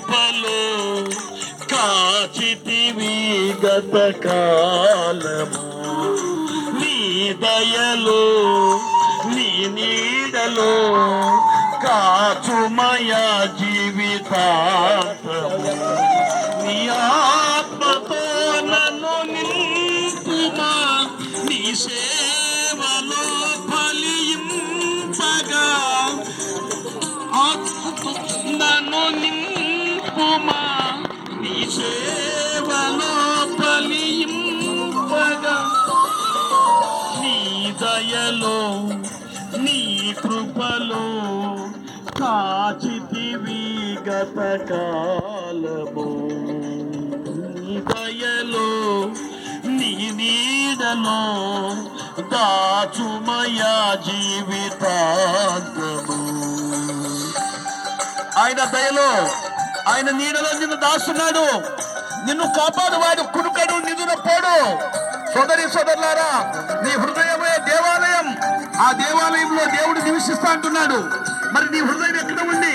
కృపలో కాచితివి గత కాలము నీ దయలో నీ నీడలో కాచుమయ జీవితాంతము. నీ ఆత్మతో నన్ను నింపుమా? నీ సే సేవలో ఫలింపగా నీ దయలో నీ కృపలో కాచితివి గత కాలము. నీ దయలో నీ నీడలో దాచుమయ జీవితాంతము ఆయన దయలో ఆయన నీడలో నిన్ను దాస్తున్నాడు నిన్ను కాపాడువాడు కునుకడు నిధుల పోడు. సోదరి సోదరులారా నీ హృదయమే దేవాలయం. ఆ దేవాలయంలో దేవుడు నివసిస్తా అంటున్నాడు. మరి నీ హృదయం ఎక్కడ ఉంది?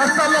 కష్టాల్లో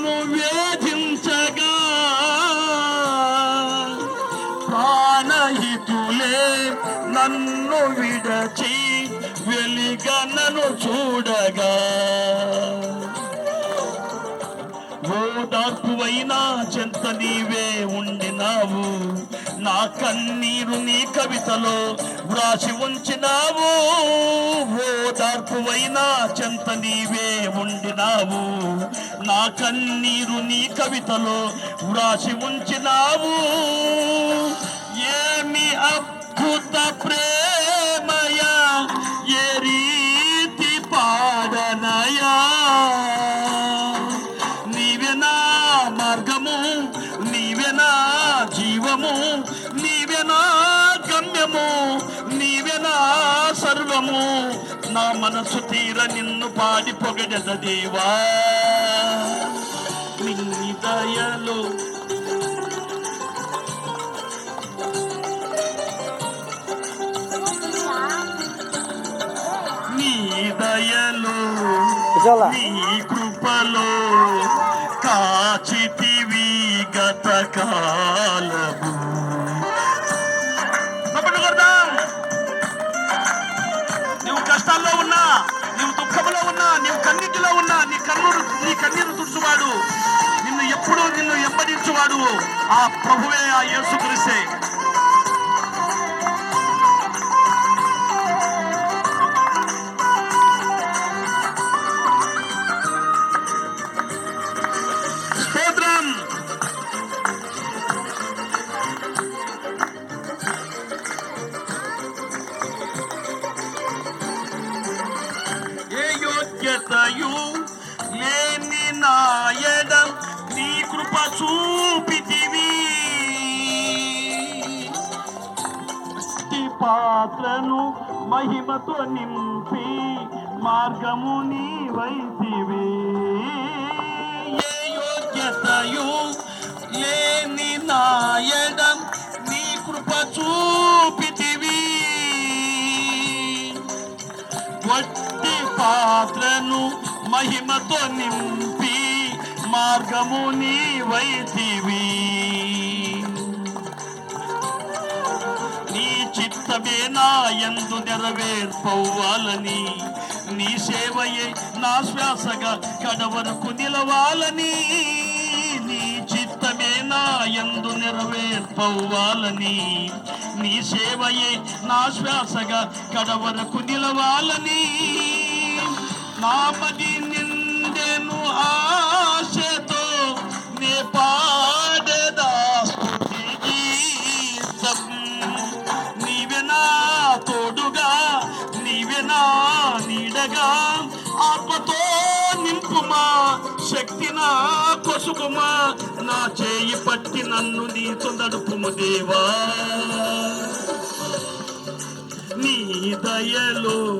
విడచి వెలిగ నన్ను చూడగా. ఓదార్పువైనా చెంత నీవే ఉండినావు. నా కన్నీరు నీ కవితలో వ్రాసి ఉంచినావు. ఓదార్పువైనా చెంత నీవే ఉండినావు. నా కన్నీరు నీ కవితలో వ్రాసి ఉంచినావు. ఏమి అద్భుత ప్రేమయా సర్వము నా మనసు తీర నిన్ను పాడి పొగడద దేవా. నీ దయలో నీ దయలో నీ కృపలో కాచితివి గత కష్టాల్లో ఉన్నా నీవు దుఃఖంలో ఉన్నా నీవు కన్నీటిలో ఉన్నా నీ కన్నీరు నీ కన్నీరు తుడుచువాడు. నిన్ను ఎప్పుడూ నిన్ను ఎంబడించువాడు ఆ ప్రభువే ఆ యేసు యోగ్యతయు లేని నాయడం నీ కృప చూపితివి. పాత్రను మహిమతో నింపి మార్గము నీ వైతివి ఏ యోగ్యతయు లేని నాయడం నీ కృప చూ నన్ను మహిమతో నింపి మార్గము నీ వైతివి నీ చిత్తమే నా ఎందు నెరవేర్పవ్వాలని నీ సేవయే నా శ్వాసగా కడవరకు నిలవాలని నీ చిత్తమే నా ఎందు నెరవేర్పవ్వాలని నీ సేవయే నా శ్వాసగా కడవరకు నిలవాలని. మాపటి నిందెను ఆశతో నే పాడేదా గీతం తోడుగా నీవే నీడగా. ఆత్మతో నింపుమా శక్తి నా కొసుకుమా. నా చేయి పట్టి నన్ను నీతో నడుపుము దేవా. నీ దయలో